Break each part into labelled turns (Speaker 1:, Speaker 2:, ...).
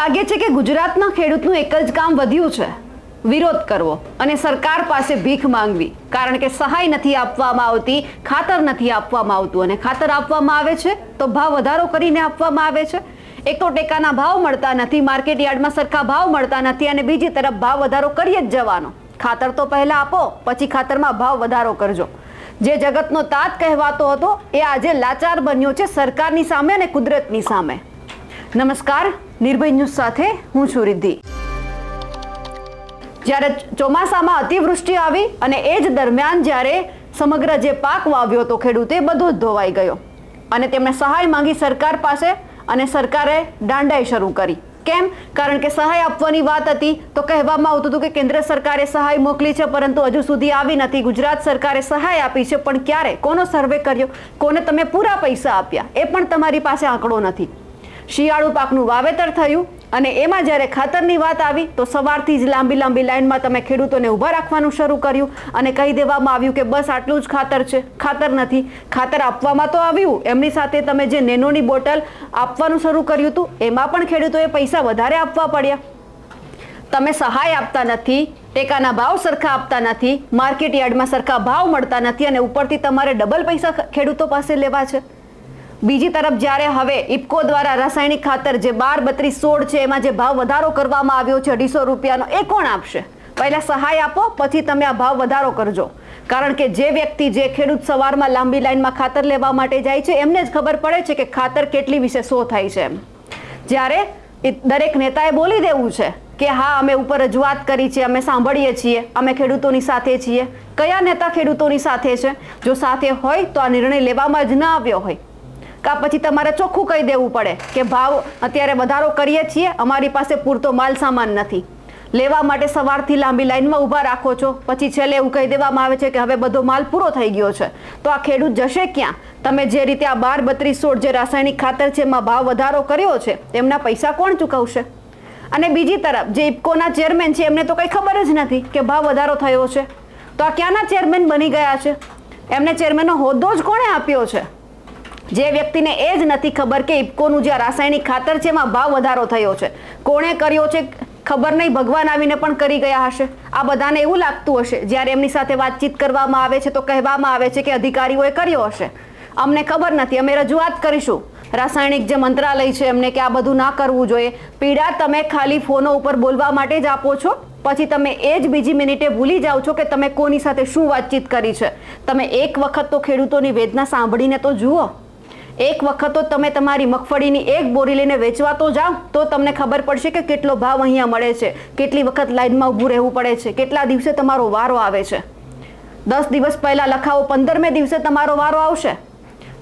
Speaker 1: લાગે છે કે ગુજરાતના ખેડૂતનું એક જ કામ વધ્યું છે. વિરોધ કરવો અને સરકાર પાસે ભીખ માંગવી, કારણ કે સહાય નથી આપવામાં આવતી, ખાતર નથી આપવામાં આવતું અને ખાતર આપવામાં આવે છે તો ભાવ વધારો કરીને આપવામાં આવે છે. એક તો ટેકાના ભાવ મળતા નથી, માર્કેટ યાર્ડમાં સરખા ભાવ મળતા નથી અને બીજી તરફ ભાવ વધારો કરીએ જ જવાનો. ખાતર તો પહેલા આપો, પછી ખાતરમાં ભાવ વધારો કરજો. જે જગતનો તાત કહેવાતો હતો, એ આજે લાચાર બન્યો છે સરકારની સામે અને કુદરતની સામે. નમસ્કાર. નિર્ભય ન્યૂઝ સાથે હું છું રિદ્ધિ. જ્યારે ચોમાસામાં અતિવૃષ્ટિ આવી અને એ જ દરમિયાન જ્યારે સમગ્ર જે પાક વાવ્યો હતો ખેડૂતે, બધો જ ધોવાઈ ગયો. અને તેમણે સહાય માંગી સરકાર પાસે અને સરકારે દાંડાઈ શરૂ કરી. કેમ? કારણ કે સહાય આપવાની વાત હતી તો કહેવામાં આવતું હતું કે કેન્દ્ર સરકારે સહાય મોકલી છે, પરંતુ હજુ સુધી આવી નથી. ગુજરાત સરકારે સહાય આપી છે, પણ ક્યારે? કોનો સર્વે કર્યો? કોને તમે પૂરા પૈસા આપ્યા? એ પણ તમારી પાસે આંકડો નથી. શિયાળુ પાકનું વાવેતર થયું અને એમાં જ્યારે ખાતરની વાત આવી તો સવારથી જ લાંબી લાંબી લાઇનમાં તમે ખેડૂતોને ઊભા રાખવાનું શરૂ કર્યું અને કહી દેવામાં આવ્યું કે બસ આટલું જ ખાતર છે. ખાતર નથી. ખાતર આપવામાં તો આવ્યું. એમની સાથે તમે જે નેનોની બોટલ આપવાનું શરૂ કર્યું હતું, એમાં પણ ખેડૂતોએ પૈસા વધારે આપવા પડ્યા. તમે સહાય આપતા નથી, ટેકાના ભાવ સરખા આપતા નથી માર્કેટ યાર્ડમાં સરખા ભાવ મળતા નથી અને ઉપરથી તમારે ડબલ પૈસા ખેડૂતો પાસે લેવા છે. બીજી તરફ જ્યારે હવે ઇફકો દ્વારા રાસાયણિક ખાતર જે બાર બત્રીસ સોળ છે, એમાં જે ભાવ વધારો કરવામાં આવ્યો છે, અઢીસો રૂપિયાનો, એ કોણ આપશે? પહેલા સહાય આપો, પછી તમે આ ભાવ વધારો કરજો. કારણ કે જે વ્યક્તિ જે ખેડૂત સવારમાં લાંબી લાઈનમાં ખાતર લેવા માટે જાય છે, એમને જ ખબર પડે છે કે ખાતર કેટલી વિશે શો થાય છે એમ. જ્યારે દરેક નેતાએ બોલી દેવું છે કે હા, અમે ઉપર રજૂઆત કરી છે, અમે સાંભળીએ છીએ, અમે ખેડૂતોની સાથે છીએ. કયા નેતા ખેડૂતોની સાથે છે? જો સાથે હોય તો આ નિર્ણય લેવામાં જ ન આવ્યો હોય. કા પછી તમારે ચોખ્ખું કહી દેવું પડે કે ભાવ અત્યારે વધારો કરીએ છીએ, અમારી પાસે પૂરતો માલ સામાન નથી. લેવા માટે સવારથી લાંબી લાઈનમાં ઊભા રાખો છો. પછી છેલ્લે એવું કહી દેવામાં આવે છે કે હવે બધો માલ પૂરો થઈ ગયો છે. તો આ ખેડૂત જશે ક્યાં? તમે જે રીતે આ બાર બત્રીસ સોળ જે રાસાયણિક ખાતર છે એમાં ભાવ વધારો કર્યો છે, તેમના પૈસા કોણ ચૂકવશે? અને બીજી તરફ, જે ઇફકોના ચેરમેન છે, એમને તો કંઈ ખબર જ નથી કે ભાવ વધારો થયો છે. તો આ ક્યાંના ચેરમેન બની ગયા છે? એમને ચેરમેનનો હોદ્દો જ કોણે આપ્યો છે? જે વ્યક્તિને એ જ નથી ખબર કે ઇફકોનું જે રાસાયણિક ખાતર છે એમાં ભાવ વધારો થયો છે. કોણે કર્યો છે ખબર નહીં, ભગવાન આવીને પણ કરી ગયા હશે. આ બધાને એવું લાગતું હશે, જ્યારે એમની સાથે વાતચીત કરવામાં આવે છે તો કહેવામાં આવે છે કે અધિકારીઓએ કર્યો હશે. અમને ખબર નથી, અમે રજૂઆત કરીશું. રાસાયણિક જે મંત્રાલય છે એમને કે આ બધું ના કરવું જોઈએ. પીડા, તમે ખાલી ફોનો ઉપર બોલવા માટે જ આપો છો? પછી તમે એ જ બીજી મિનિટે ભૂલી જાઓ છો કે તમે કોની સાથે શું વાતચીત કરી છે? તમે એક વખત તો ખેડૂતોની વેદના સાંભળીને તો જુઓ. એક વખત તો તમે તમારી મગફળીની એક બોરી લઈને વેચવા તો જાઓ, તો તમને ખબર પડશે કે કેટલો ભાવ અહીંયા મળે છે. કેટલી વખત લાઈનમાં ઊભું રહેવું પડે છે. કેટલા દિવસે તમારો વારો આવે છે. દસ દિવસ પહેલા લખાવો, પંદરમે દિવસે તમારો વારો આવશે.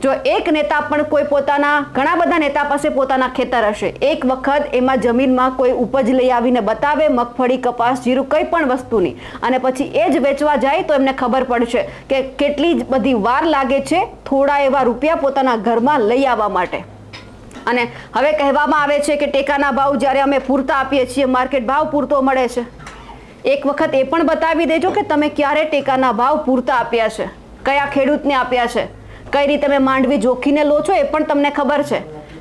Speaker 1: જો એક નેતા પણ કોઈ પોતાના, ઘણા બધા નેતા પાસે પોતાના ખેતર હશે. એક વખત એમાં જમીનમાં કોઈ ઉપજ લઈ આવીને બતાવે, મગફળી, કપાસ, જીરું, કંઈ પણ વસ્તુની અને પછી એ જ વેચવા જાય તો એમને ખબર પડશે કે કેટલી બધી વાર લાગે છે થોડા એવા રૂપિયા પોતાના ઘરમાં લઈ આવવા માટે. અને હવે કહેવામાં આવે છે કે ટેકાના ભાવ જ્યારે અમે પૂરતા આપીએ છીએ, માર્કેટ ભાવ પૂરતો મળે છે. એક વખત એ પણ બતાવી દેજો કે તમે ક્યારે ટેકાના ભાવ પૂરતા આપ્યા છે, કયા ખેડૂતને આપ્યા છે. કઈ રીતે તમે માંડવી જોખીને લો છો એ પણ તમને ખબર છે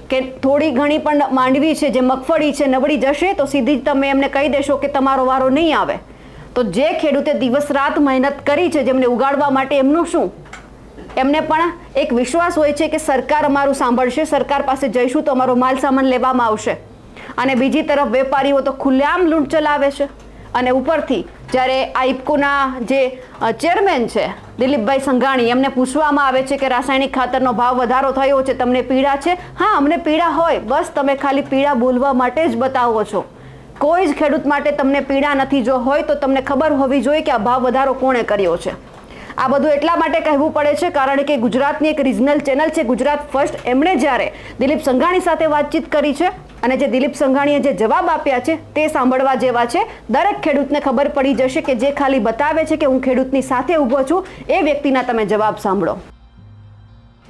Speaker 1: કે થોડી ઘણી પણ માંડવી છે, જે મગફળી છે, નબળી જશે તો સીધી જ તમે એમને કહી દેશો કે તમારો વારો નહીં આવે. તો જે ખેડૂતે દિવસ રાત મહેનત કરી છે, જેમને ઉગાડવા માટે એમનું શું? એમને પણ એક વિશ્વાસ હોય છે કે સરકાર અમારું સાંભળશે, સરકાર પાસે જઈશું તો અમારો માલ સામાન લેવામાં આવશે. અને બીજી તરફ વેપારીઓ તો ખુલ્લેઆમ લૂંટ ચલાવે છે. અને ઉપરથી જ્યારે આઈપકોના જે ચેરમેન છે, દિલીપભાઈ સંઘાણી, એમને પૂછવામાં આવે છે કે રાસાયણિક ખાતરનો ભાવ વધારો થયો છે, તમને પીડા છે? હા, અમને પીડા હોય. બસ તમે ખાલી પીડા બોલવા માટે જ બતાવો છો. કોઈ જ ખેડૂત માટે તમને પીડા નથી. જો હોય તો તમને ખબર હોવી જોઈએ કે આ ભાવ વધારો કોણે કર્યો છે. આ બધું એટલા માટે કહેવું પડે છે, કારણ કે ગુજરાતની એક રિજનલ ચેનલ છે, ગુજરાત ફર્સ્ટ એમણે જ્યારે દિલીપ સંઘાણી સાથે વાતચીત કરી છે અને જે દિલીપ સંઘાણીએ જે જવાબ આપ્યા છે તે સાંભળવા જેવા છે. દરેક ખેડૂતને ખબર પડી જશે કે જે ખાલી બતાવે છે કે હું ખેડૂતની સાથે ઊભો છું, એ વ્યક્તિના તમે જવાબ સાંભળો.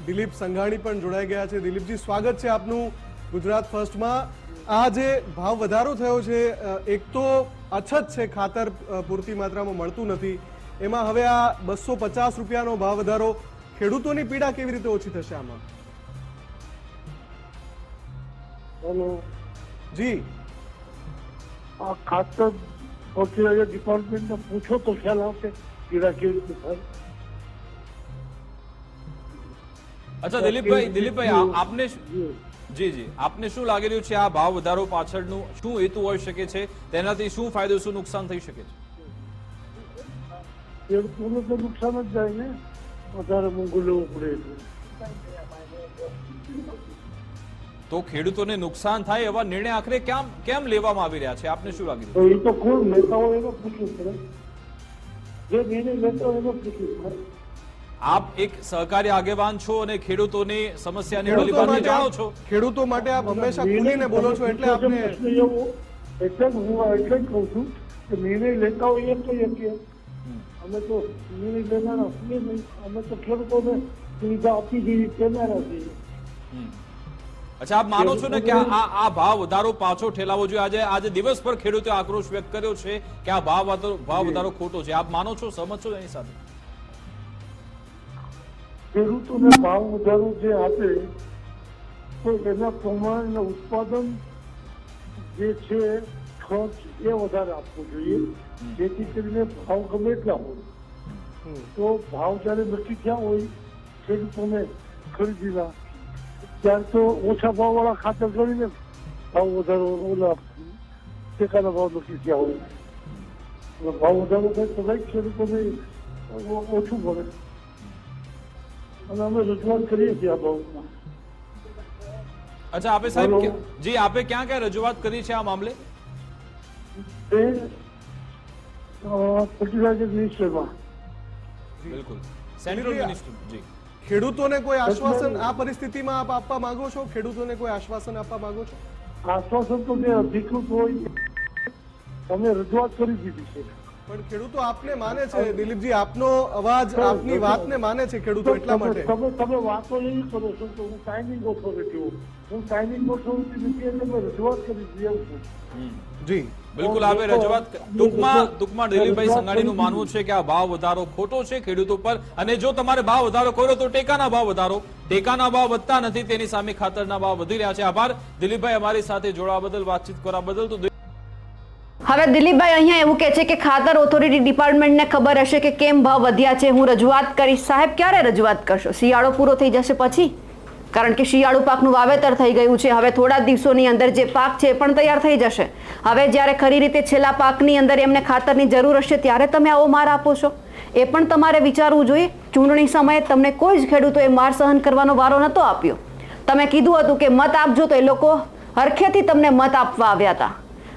Speaker 2: દિલીપ સંઘાણી પણ જોડાઈ ગયા છે. દિલીપજી, સ્વાગત છે આપનું ગુજરાત ફર્સ્ટમાં. આ જે ભાવ વધારો થયો છે એક તો અછત છે, ખાતર પૂરતી માત્રામાં મળતું નથી. એમાં હવે આ બસો પચાસ રૂપિયાનો ભાવ વધારો. ખેડૂતોની પીડા કેવી રીતે ઓછી થશે આમાં?
Speaker 3: હેલો
Speaker 2: જી.
Speaker 3: આ ખાતર ફર્ટિલાઇઝર ડિપાર્ટમેન્ટને પૂછો તો ખ્યાલ આવશે કીડા કેવી રીતે થાય.
Speaker 4: અચ્છા દિલીપભાઈ દિલીપભાઈ આપને શું-
Speaker 3: જી.
Speaker 4: જી આપને શું લાગી રહ્યું છે આ ભાવ વધારો પાછળનું શું હેતુ હોઈ શકે છે? તેનાથી શું ફાયદો શું નુકસાન થઈ શકે છે?
Speaker 3: ખેડૂતોને તો નુકસાન જ જાય ને. વધારે મોંઘું લેવું પડે.
Speaker 4: તો ખેડૂતોને નુકસાન થાય એવા નિર્ણય આખરે કેમ કેમ લેવામાં આવી રહ્યા છે? આપને શું લાગી
Speaker 3: તો
Speaker 4: રહ્યું
Speaker 3: એ તો કોણ નેતાઓ એને પૂછવું પડે જે નિર્ણય લેતા હોય એને પૂછવું પડે
Speaker 4: આપ એક સહકારી આગેવાન છો અને ખેડૂતોની સમસ્યાને
Speaker 2: ખેડૂતો
Speaker 4: ભલીભાંતિ જાણો છો.
Speaker 2: ખેડૂતો માટે આપ હંમેશા ખુલીને બોલો છો એટલે આપને
Speaker 3: એટલે હું એટલે જ કહું છું કે નિર્ણય લેતા હોય એમ કહીએ કે અમે તો નિર્ણય લેનારા છીએ અમે તો ખેડૂતોને સુવિધા આપી દીધી તેનારા છીએ.
Speaker 4: અચ્છા આપ માનો છો ને કે આ આ- ભાવ વધારો પાછો ઠેલાવો જોઈએ? આજે આજે દિવસભર ખેડૂતોએ આક્રોશ વ્યક્ત કર્યો છે કે આ ભાવ ભાવ વધારો ખોટો છે. આપ માનો છો? સહમત છો એની સાથે?
Speaker 3: ખેડૂતોને ભાવ વધારો જે આપે તો એના પ્રમાણે ઉત્પાદન જે છે ખર્ચ એ વધારે આપવો જોઈએ. જેથી કરીને ભાવ ગમે એટલા હોય. તો ભાવ જ્યારે નક્કી થયા હોય ખેડૂતોને ખરીદીના ત્યારે તો ઓછા ભાવવાળા ખાતર કરીને ભાવ વધારો ઓલા ટેકાના ભાવ નક્કી થયા હોય. ભાવ વધારો થાય તો ભાઈ ખેડૂતોને ઓછું પડે અને અમે રજૂઆત કરીએ છીએ આ ભાવમાં.
Speaker 4: અચ્છા આપે સાહેબ જી આપે ક્યાં ક્યાં રજૂઆત કરી છે આ મામલે?
Speaker 3: ફર્ટિલાઇઝર મિનિસ્ટરમાં.
Speaker 4: બિલકુલ. Central minister ji.
Speaker 2: ખેડૂતોને કોઈ આશ્વાસન આ પરિસ્થિતિમાં આપ આપવા માંગો છો? ખેડૂતોને કોઈ આશ્વાસન આપવા માંગો છો?
Speaker 3: આશ્વાસન તો મેં અધિકૃત હોય અમે રજૂઆત કરી દીધી છે.
Speaker 2: પણ ખેડૂતો આપને માને છે દિલીપજી આપનો અવાજ આપની વાતને માને છે ખેડૂતો એટલા માટે?
Speaker 3: તમે તમે વાતો એવી કરો છો કે હું ટાઈમિંગ ઓથોરિટી હું હું ટાઈમિંગ ઓથોરિટી નથી એટલે મેં રજૂઆત કરી દીધી છું.
Speaker 2: જી.
Speaker 4: બિલકુલ આપે રજૂઆત ટૂંકમાં ટૂંકમાં દિલીપભાઈ સંઘાણીનું માનવું છે કે આ ભાવ વધારો ખોટો છે ખેડૂતો પર. અને જો તમારે ભાવ વધારો કર્યો તો ટેકાના ભાવ વધારો. ટેકાના ભાવ વધતા નથી તેની સામે ખાતરના ભાવ વધી રહ્યા છે. આભાર. દિલીપભાઈ અમારી સાથે જોડવા બદલ વાતચીત કરવા બદલ તો
Speaker 1: હવે દિલીપભાઈ અહીંયા એવું કહે છે કે ખાતર ઓથોરિટી ડિપાર્ટમેન્ટને ખબર હશે કે કેમ ભાવ વધ્યા છે. હું રજૂઆત કરીશ. સાહેબ ક્યારે રજૂઆત કરશો? શિયાળો પૂરો થઈ જશે પછી? કારણ કે શિયાળુ પાકનું વાવેતર થઈ ગયું છે. હવે થોડા દિવસોની અંદર જે પાક છે એ પણ તૈયાર થઈ જશે. હવે જ્યારે ખરી રીતે છેલ્લા પાકની અંદર એમને ખાતરની જરૂર હશે, ત્યારે તમે આવો માર આપો છો. એ પણ તમારે વિચારવું જોઈએ. ચૂંટણી સમયે તમને કોઈ જ ખેડૂતોએ માર સહન કરવાનો વારો નહોતો આપ્યો. તમે કીધું હતું કે મત આપજો તો એ લોકો હરખેથી તમને મત આપવા આવ્યા હતા.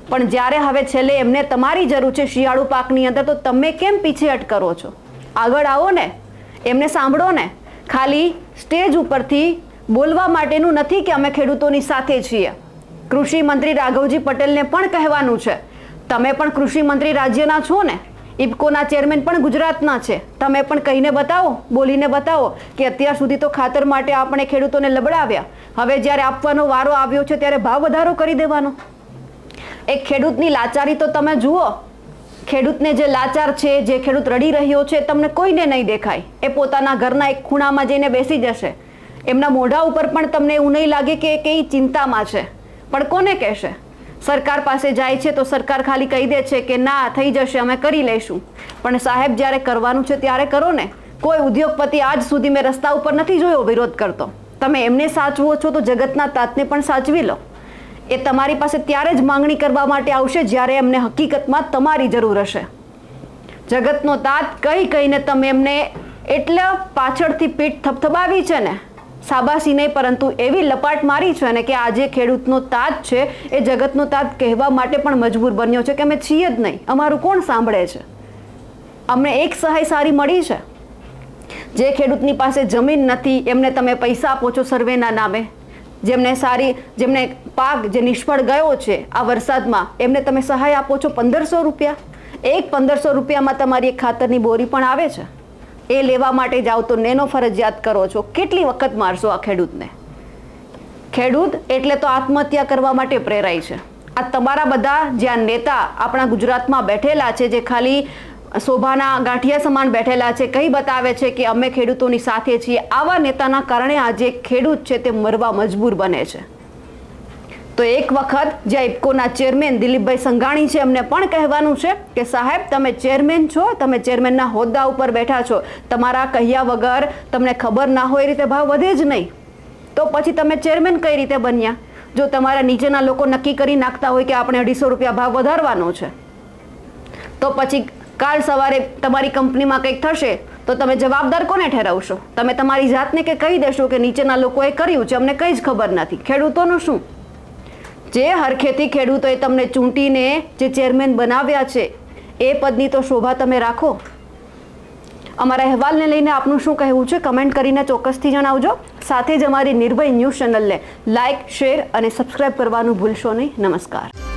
Speaker 1: પણ જ્યારે હવે છેલ્લે એમને તમારી જરૂર છે શિયાળુ પાકની અંદર, તો તમે કેમ પીછેહટ કરો છો? આગળ આવો ને. એમને સાંભળો ને. ખાલી સ્ટેજ ઉપરથી બોલવા માટેનું નથી કે અમે ખેડૂતોની સાથે છીએ. કૃષિ મંત્રી રાઘવજી પટેલને પણ કહેવાનું છે. તમે પણ કૃષિ મંત્રી રાજ્યના છો ને? ઇફકોના ચેરમેન પણ ગુજરાતના છે. તમે પણ કહીને બતાવો, બોલીને બતાવો કે અત્યાર સુધી તો ખાતર માટે આપણે ખેડૂતોને લબડાવ્યા. હવે જ્યારે આપવાનો વારો આવ્યો છે ત્યારે ભાવ વધારો કરી દેવાનો. એક ખેડૂતની લાચારી તો તમે જુઓ. ખેડૂતને જે લાચાર છે, જે ખેડૂત રડી રહ્યો છે, તમને કોઈને નહીં દેખાય. એ પોતાના ઘરના એક ખૂણામાં જઈને બેસી જશે. એમના મોઢા ઉપર પણ તમને એવું નહીં લાગે કે કઈ ચિંતામાં છે. પણ કોને કહેશે? સરકાર પાસે જાય છે તો સરકાર ખાલી કહી દે છે કે ના, થઈ જશે, અમે કરી લઈશું. પણ સાહેબ, જ્યારે કરવાનું છે ત્યારે કરો ને. કોઈ ઉદ્યોગપતિ આજ સુધી મેં રસ્તા ઉપર નથી જોયો વિરોધ કરતો. તમે એમને સાચવો છો તો જગતના તાતને પણ સાચવી લો. એ તમારી પાસે ત્યારે જ માંગણી કરવા માટે આવશે જ્યારે એમને હકીકતમાં તમારી જરૂર હશે. જગતનો તાત કહી કહીને તમે એમને એટલા પાછળથી પીઠ થપથપાવી છે ને? સાબાસી નહીં, પરંતુ એવી લપાટ મારી છે અને કે આજે ખેડૂતનો તાત છે, એ જગતનો તાત કહેવા માટે પણ મજબૂર બન્યો છે કે અમે છીએ જ નહીં. અમારું કોણ સાંભળે છે? અમને એક સહાય સારી મળી છે? જે ખેડૂતની પાસે જમીન નથી, એમને તમે પૈસા આપો છો સર્વેના નામે. જેમને સારી, જેમને પાક જે નિષ્ફળ ગયો છે આ વરસાદમાં, એમને તમે સહાય આપો છો પંદરસો રૂપિયા. એક પંદરસો રૂપિયામાં તમારી એક ખાતરની બોરી પણ આવે છે. એ લેવા માટે જાઓ તો નેનો ફરજિયાત કરો છો. કેટલી વખત મારશો આ ખેડૂતને? ખેડૂત એટલે તો આત્મહત્યા કરવા માટે પ્રેરાય છે. આ તમારા બધા જ્યાં નેતા આપણા ગુજરાતમાં બેઠેલા છે, જે ખાલી શોભાના ગાંઠિયા સમાન બેઠેલા છે, કંઈ બતાવે છે કે અમે ખેડૂતોની સાથે છીએ. આવા નેતાના કારણે આજે ખેડૂત છે તે મરવા મજબૂર બને છે. તો એક વખત જે ઇફકોના ચેરમેન દિલીપભાઈ સંઘાણી છે, એમને પણ કહેવાનું છે કે સાહેબ, તમે ચેરમેન છો, તમે ચેરમેનના હોદ્દા ઉપર બેઠા છો. તમારા કહ્યા વગર તમને ખબર ના હોય એ રીતે ભાવ વધે જ નહીં. તો પછી તમે ચેરમેન કઈ રીતે બન્યા? જો તમારા નીચેના લોકો નક્કી કરી નાખતા હોય કે આપણે અઢીસો રૂપિયા ભાવ વધારવાનો છે. તો પછી કાલ સવારે તમારી કંપનીમાં કંઈક થશે, તો તમે જવાબદાર કોને ઠેરવશો? તમે તમારી જાતને કે કહી દેશો કે નીચેના લોકોએ કર્યું છે, અમને કંઈ જ ખબર નથી. ખેડૂતોનું શું? જે હરખેતી ખેડૂતોએ તમને ચૂંટીને જે ચેરમેન બનાવ્યા છે, એ પદની તો શોભા તમે રાખો. અમારા અહેવાલને લઈને આપનું શું કહેવું છે? કમેન્ટ કરીને ચોક્કસથી જણાવજો. સાથે જ અમારી નિર્ભય ન્યૂઝ ચેનલને લાઇક શેર અને સબસ્ક્રાઇબ કરવાનું ભૂલશો નહીં. નમસ્કાર.